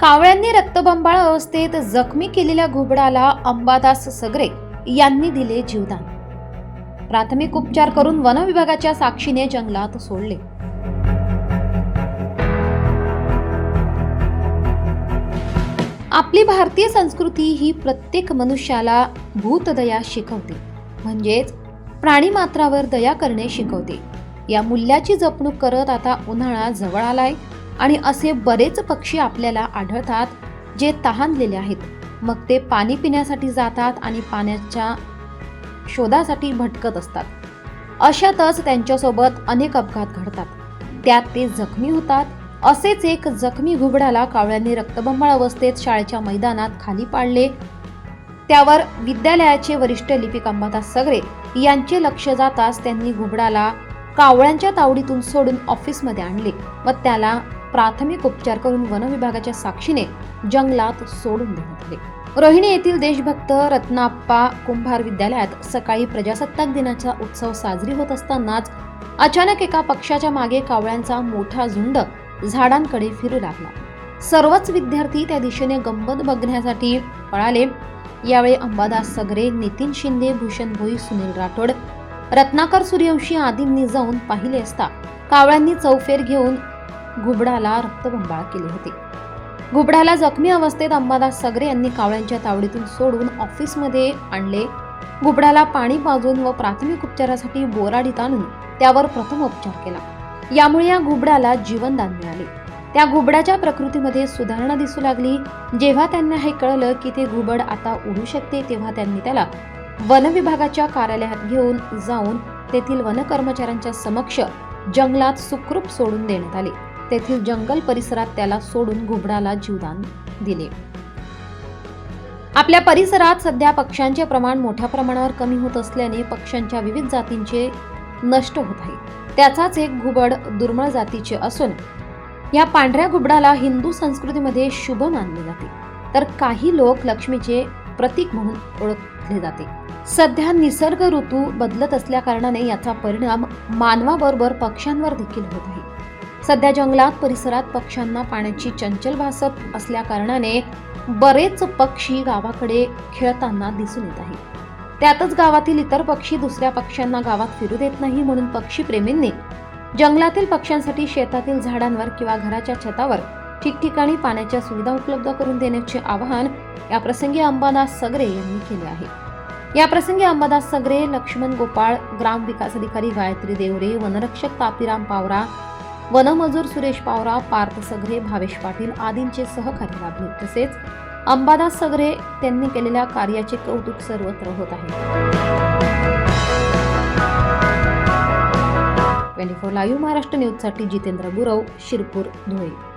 कावळ्यांनी रक्तबंबाळ अवस्थेत जखमी केलेल्या घुबडाला अंबादास सगरे यांनी दिले जीवदान. प्राथमिक उपचार करून वन विभागाच्या साक्षीने जंगलात सोडले. आपली भारतीय संस्कृती ही प्रत्येक मनुष्याला भूतदया शिकवते. म्हणजेच प्राणीमात्रावर दया करणे शिकवते. या मूल्याची जपणूक करत आता उन्हाळा जवळ आलाय. आणि असे बरेच पक्षी आपल्याला आढळतात जे तहानलेले आहेत. मग ते पाणी पिण्यासाठी जातात आणि पाण्याच्या शोधासाठी भटकत असतात. अशातच त्यांच्यासोबत अनेक अपघात घडतात. त्यात ते जखमी होतात. असेच एक जखमी घुबडाला कावळ्यांनी रक्तबंबाळ अवस्थेत शाळेच्या मैदानात खाली पाडले. त्यावर विद्यालयाचे वरिष्ठ लिपिक अंबादास सगरे यांचे लक्ष जाताच त्यांनी घुबडाला कावळ्यांच्या तावडीतून सोडून ऑफिसमध्ये आणले. व त्याला प्राथमिक उपचार करून वन विभागाच्या साक्षीने जंगलात सोडून देण्यात आले. रोहिणी येथील देशभक्त रत्नाप्पा कुंभार विद्यालयात सकाळी प्रजासत्ताक दिनाचा उत्सव साजरी होत असतानाच अचानक एका पक्षाच्या मागे कावळ्यांचा मोठा झुंड झाडांकडे फिरू लागला. सर्वच विद्यार्थी त्या दिशेने गंमत बघण्यासाठी पळाले. यावेळी अंबादास सगरे नितीन शिंदे भूषण भोई सुनील राठोड रत्नाकर सूर्यवंशी आदींनी जाऊन पाहिले असता कावळ्यांनी चौफेर घेऊन घुबडाला रक्तबंबाळ केले होते. घुबडाला जखमी अवस्थेत अंबादास सगरे यांनी कावळ्यांच्या तावडीतून सोडून ऑफिसमध्ये आणले. घुबडाला पाणी पाजून व प्राथमिक उपचारासाठी बोराडीत आणून त्यावर प्रथम उपचार केला. यामुळे या घुबडाला जीवनदान मिळाले. त्या घुबडाच्या प्रकृतीमध्ये सुधारणा दिसू लागली. जेव्हा त्यांना हे कळलं की ते घुबड आता उडू शकते तेव्हा त्यांनी त्याला वन विभागाच्या कार्यालयात घेऊन जाऊन तेथील वन कर्मचाऱ्यांच्या समक्ष जंगलात सुखरूप सोडून देण्यात आले. तेथील जंगल परिसरात त्याला सोडून घुबडाला जीवदान दिले. आपल्या परिसरात सध्या पक्ष्यांचे प्रमाण मोठ्या प्रमाणावर कमी होत असल्याने पक्ष्यांच्या विविध जातींचे नष्ट होत आहे. त्याचाच एक घुबड दुर्मिळ जातीचे असून या पांढऱ्या घुबडाला हिंदू संस्कृतीमध्ये शुभ मानले जाते. तर काही लोक लक्ष्मीचे प्रतीक म्हणून ओळखले जाते. सध्या निसर्ग ऋतू बदलत असल्या कारणाने याचा परिणाम मानवाबरोबर पक्ष्यांवर देखील होत आहे. सध्या जंगलात परिसरात पक्ष्यांना पाण्याची चंचल भासत असल्याकारणाने बरेच पक्षी गावाकडे खेळताना दिसून येत आहे त्यातच गावातील इतर पक्षी दुसऱ्या पक्ष्यांना गावात फिरू देत नाही म्हणून पक्षीप्रेमींनी जंगलातील पक्ष्यांसाठी शेतातील झाडांवर किंवा घराच्या छतावर ठिकठिकाणी पाण्याच्या सुविधा उपलब्ध करून देण्याचे आवाहन या प्रसंगी अंबादास सगरे यांनी केले आहे. या प्रसंगी अंबादास सगरे लक्ष्मण गोपाळ ग्राम विकास अधिकारी गायत्री देवरे वनरक्षक तापीराम पावरा वनमजूर सुरेश पावरा पार्थ सगरे भावेश पाटील आदींचे सहकार्य लाभले. तसेच अंबादास सगरे त्यांनी केलेल्या कार्याचे कौतुक सर्वत्र होत आहे. ट्वेंटी फोर लाईव्ह महाराष्ट्र न्यूजसाठी जितेंद्र गुरव शिरपूर धुळे.